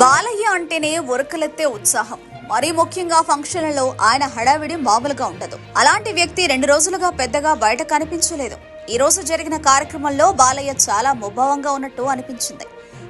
బాలయ్య అంటేనే ఉరకలెత్తే ఉత్సాహం. మరీ ముఖ్యంగా ఫంక్షన్లలో ఆయన హడావిడి మామూలుగా ఉండదు. అలాంటి వ్యక్తి రెండు రోజులుగా పెద్దగా బయట కనిపించలేదు. ఈ రోజు జరిగిన కార్యక్రమంలో బాలయ్య చాలా ముభావంగా ఉన్నట్టు అనిపించింది.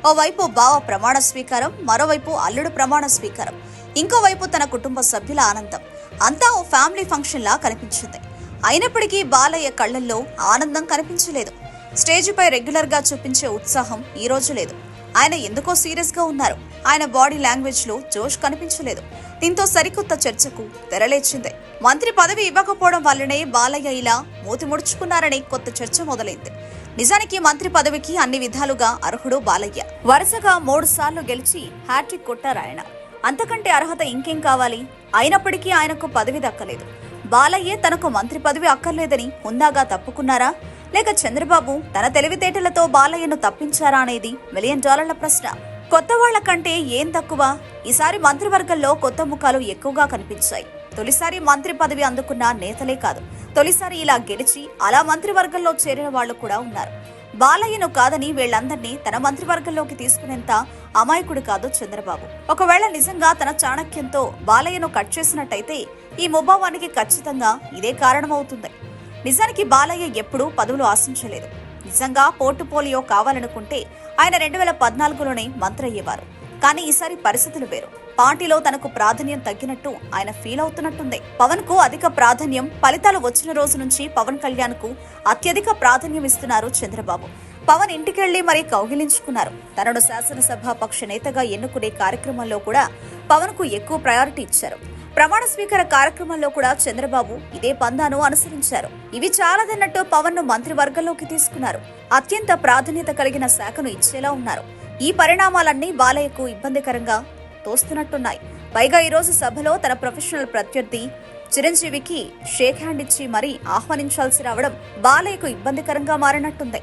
ఓవైపు బావ ప్రమాణ స్వీకారం మరోవైపు అల్లుడు ప్రమాణ స్వీకారం. ఇంకోవైపు తన కుటుంబ సభ్యుల ఆనందం. అంతా ఓ ఫ్యామిలీ ఫంక్షన్ లా కనిపించింది. అయినప్పటికీ బాలయ్య కళ్ళల్లో ఆనందం కనిపించలేదు. స్టేజ్పై రెగ్యులర్గా చూపించే ఉత్సాహం ఈ రోజు లేదు. ఆయన ఎందుకో సీరియస్గా ఉన్నారు. ఆయన బాడీ లాంగ్వేజ్లో జోష్ కనిపించలేదు. దీంతో సరికొత్త చర్చకు తెరలేచింది మంత్రి పదవి ఇవ్వకపోవడం వల్లనే బాలయ్య ఇలా మూతి ముడుచుకున్నారని కొత్త చర్చ మొదలైంది. నిజానికి మంత్రి పదవికి అన్ని విధాలుగా అర్హుడు బాలయ్య. వరుసగా మూడు సార్లు గెలిచి హ్యాట్రిక్ కొట్టారాయన అంతకంటే అర్హత ఇంకేం కావాలి? అయినప్పటికీ ఆయనకు పదవి దక్కలేదు. బాలయ్యే తనకు మంత్రి పదవి అక్కర్లేదని హుందాగా తప్పుకున్నారా? లేక చంద్రబాబు తన తెలివితేటలతో బాలయ్యను తప్పించారా అనేది మిలియన్ డాలర్ల ప్రశ్న. కొత్త వాళ్ళ కంటే ఏం తక్కువ? ఈసారి మంత్రివర్గంలో కొత్త ముఖాలు ఎక్కువగా కనిపించాయి. తొలిసారి మంత్రి పదవి అందుకున్న నేతలే కాదు తొలిసారి ఇలా గెలిచి అలా మంత్రివర్గంలో చేరిన వాళ్ళు కూడా ఉన్నారు. బాలయ్యను కాదని వీళ్ళందరినీ తన మంత్రివర్గంలోకి తీసుకునేంత అమాయకుడు కాదు చంద్రబాబు. ఒకవేళ నిజంగా తన చాణక్యంతో బాలయ్యను కట్ చేసినట్టయితే ఈ ముభావానికి ఖచ్చితంగా ఇదే కారణమవుతుంది. నిజానికి బాలయ్య ఎప్పుడూ పదవులు ఆశించలేదు. నిజంగా పోర్టుపోలియో కావాలనుకుంటే ఆయన రెండు వేల పద్నాలుగులోనే మంత్రి అయ్యేవారు. కానీ ఈసారి పరిస్థితులు వేరు. పార్టీలో తనకు ప్రాధాన్యం తగ్గినట్టు ఆయన ఫీల్ అవుతున్నట్టుంది. పవన్కు అధిక ప్రాధాన్యం ఫలితాలు వచ్చిన రోజు నుంచి పవన్ కళ్యాణ్కు అత్యధిక ప్రాధాన్యం ఇస్తున్నారు చంద్రబాబు. పవన్ ఇంటికెళ్ళి మరీ కౌగిలించుకున్నారు. తనను శాసనసభ పక్ష నేతగా ఎన్నుకునే కార్యక్రమంలో కూడా పవన్కు ఎక్కువ ప్రయారిటీ ఇచ్చారు. ప్రమాణ స్వీకార కార్యక్రమంలో కూడా చంద్రబాబు ఇదే పందాను అనుసరించారు. ఇవి చాలదన్నట్టు పవన్ను మంత్రివర్గంలోకి తీసుకున్నారు. అత్యంత ప్రాధాన్యత కలిగిన శాఖను ఇచ్చేలా ఉన్నారు. ఈ పరిణామాలన్నీ బాలయ్యకు ఇబ్బందికరంగా తోస్తున్నట్టున్నాయి. పైగా ఈరోజు సభలో తన ప్రొఫెషనల్ ప్రత్యర్థి చిరంజీవికి షేక్ హ్యాండ్ ఇచ్చి మరీ ఆహ్వానించాల్సి రావడం బాలయ్యకు ఇబ్బందికరంగా మారినట్టుంది.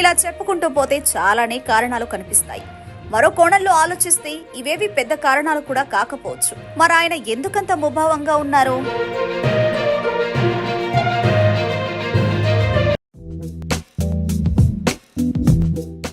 ఇలా చెప్పుకుంటూ పోతే చాలానే కారణాలు కనిపిస్తాయి. మరో కోణంలో ఆలోచిస్తే ఇవేవి పెద్ద కారణాలు కూడా కాకపోవచ్చు. మరి ఆయన ఎందుకంత ముభావంగా ఉన్నారు?